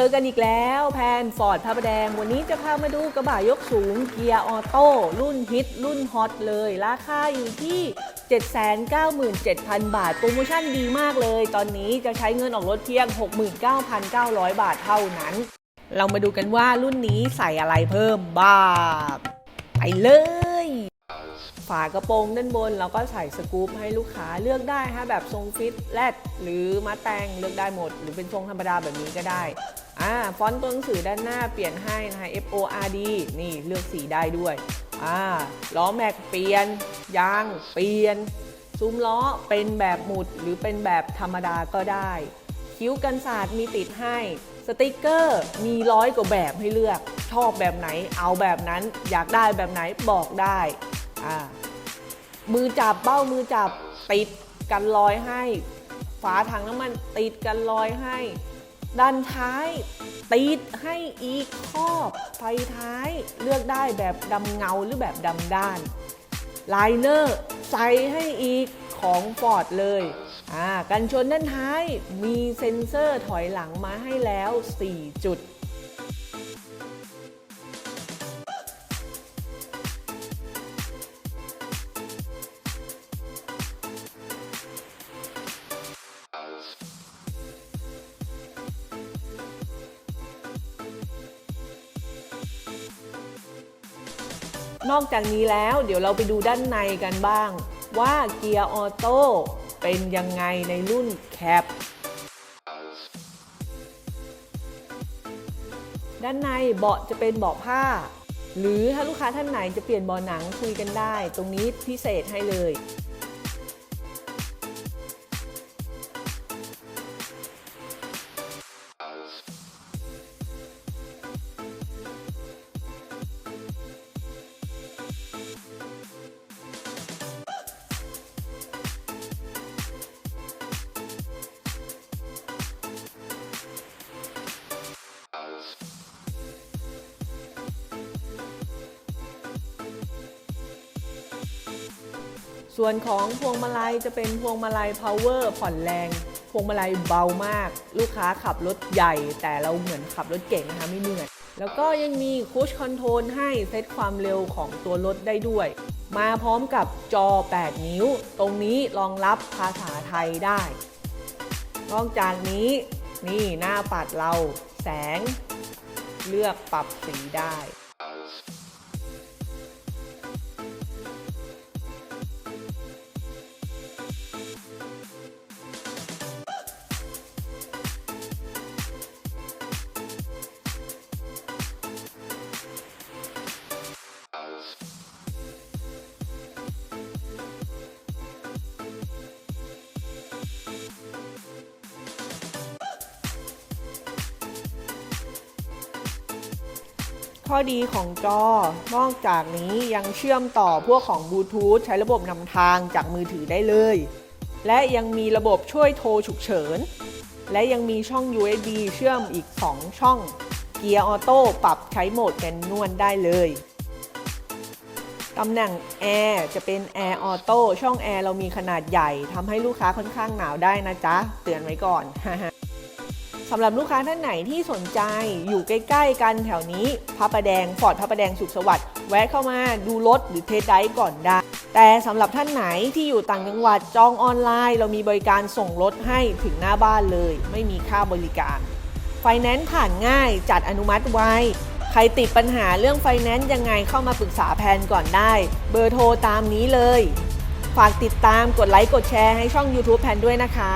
เจอกันอีกแล้วแพนฟอร์ดพระประแดง วันนี้จะพามาดูกระบะยกสูงเกียร์ออโต้ รุ่นฮิต รุ่นฮอตเลย ราคาอยู่ที่ 797,000 บาท โปรโมชั่นดีมากเลย ตอนนี้จะใช้เงินออกรถเพียง 69,900 บาทเท่านั้น เรามาดูกันว่ารุ่นนี้ใส่อะไรเพิ่มบ้างไปเลยฝากระโปรงด้านบนเราก็ใส่สกู๊ปให้ลูกค้าเลือกได้ฮะแบบทรงฟิตแรดหรือมาแตงเลือกได้หมด หรือเป็นทรงธรรมดาแบบนี้ก็ได้ อ่าฟอนต์ตัวหนังสือด้านหน้าเปลี่ยนให้นะคะ F O R D นี่เลือกสีได้ด้วยอ่าล้อแม็กเปลี่ยน ยางเปลี่ยน ซุ้มล้อเป็นแบบหมุดหรือเป็นแบบธรรมดาก็ได้ คิ้วกันศาสตร์มีติดให้ สติกเกอร์มีร้อยกว่าแบบให้เลือก ชอบแบบไหนเอาแบบนั้น อยากได้แบบไหนบอกได้อ่ามือจับเบ้ามือจับติดกันรอยให้ ฝาถังน้ำมันติดกันรอยให้ ด้านท้ายติดให้อีกครอบไฟท้ายเลือกได้แบบดำเงาหรือแบบดำด้านไลเนอร์ใส่ให้อีกของฟอร์ดเลยอ่ากันชนด้านท้ายมีเซ็นเซอร์ถอยหลังมาให้แล้ว 4 จุด นอกจากนี้แล้วเดี๋ยวเราไปดูด้านในกันบ้าง ว่าเกียร์ออโต้เป็นยังไงในรุ่นแคปด้านในเบาะจะเป็นเบาะผ้า หรือถ้าลูกค้าท่านไหนจะเปลี่ยนเบาะหนังคุยกันได้ ตรงนี้พิเศษให้เลย ส่วนของพวงมาลัยจะเป็นพวงมาลัย power ผ่อนแรง พวงมาลัยเบามาก ลูกค้าขับรถใหญ่ แต่เราเหมือนขับรถเก่งนะคะไม่เหนื่อย แล้วก็ยังมีคูชคอนโทรลให้เซตความเร็วของตัวรถได้ด้วย มาพร้อมกับจอ 8 นิ้ว ตรงนี้รองรับภาษาไทยได้ นอกจากนี้นี่หน้าปัดเราแสง เลือกปรับสีได้ ข้อดีของจอนอกจากนี้ยังเชื่อมต่อพวกของบลูทูธใช้ระบบนำทางจากมือถือได้เลย และยังมีระบบช่วยโทรฉุกเฉิน และยังมีช่อง USB เชื่อมอีก 2 ช่อง เกียร์ออโต้ปรับใช้โหมดแมนนวลได้เลยตำแหน่งแอร์จะเป็นแอร์ออโต้ช่องแอร์เรามีขนาดใหญ่ทำให้ลูกค้าค่อนข้างหนาวได้นะจ๊ะ เตือนไว้ก่อน สำหรับลูกค้าท่านไหนที่สนใจอยู่ใกล้ ๆ กันแถวนี้พระประแดงฟอร์ดพระประแดงสุขสวัสดิ์แวะเข้ามาดูรถหรือเทสไดก่อนได้ แต่สำหรับท่านไหนที่อยู่ต่างจังหวัดจองออนไลน์ เรามีบริการส่งรถให้ถึงหน้าบ้านเลย ไม่มีค่าบริการไฟแนนซ์ผ่านง่ายจัดอนุมัติไวใครติดปัญหาเรื่องไฟแนนซ์ยังไงเข้ามาปรึกษาแพนก่อนได้ เบอร์โทรตามนี้เลย ฝากติดตามกดไลค์กดแชร์ให้ช่อง YouTube แพนด้วยนะคะ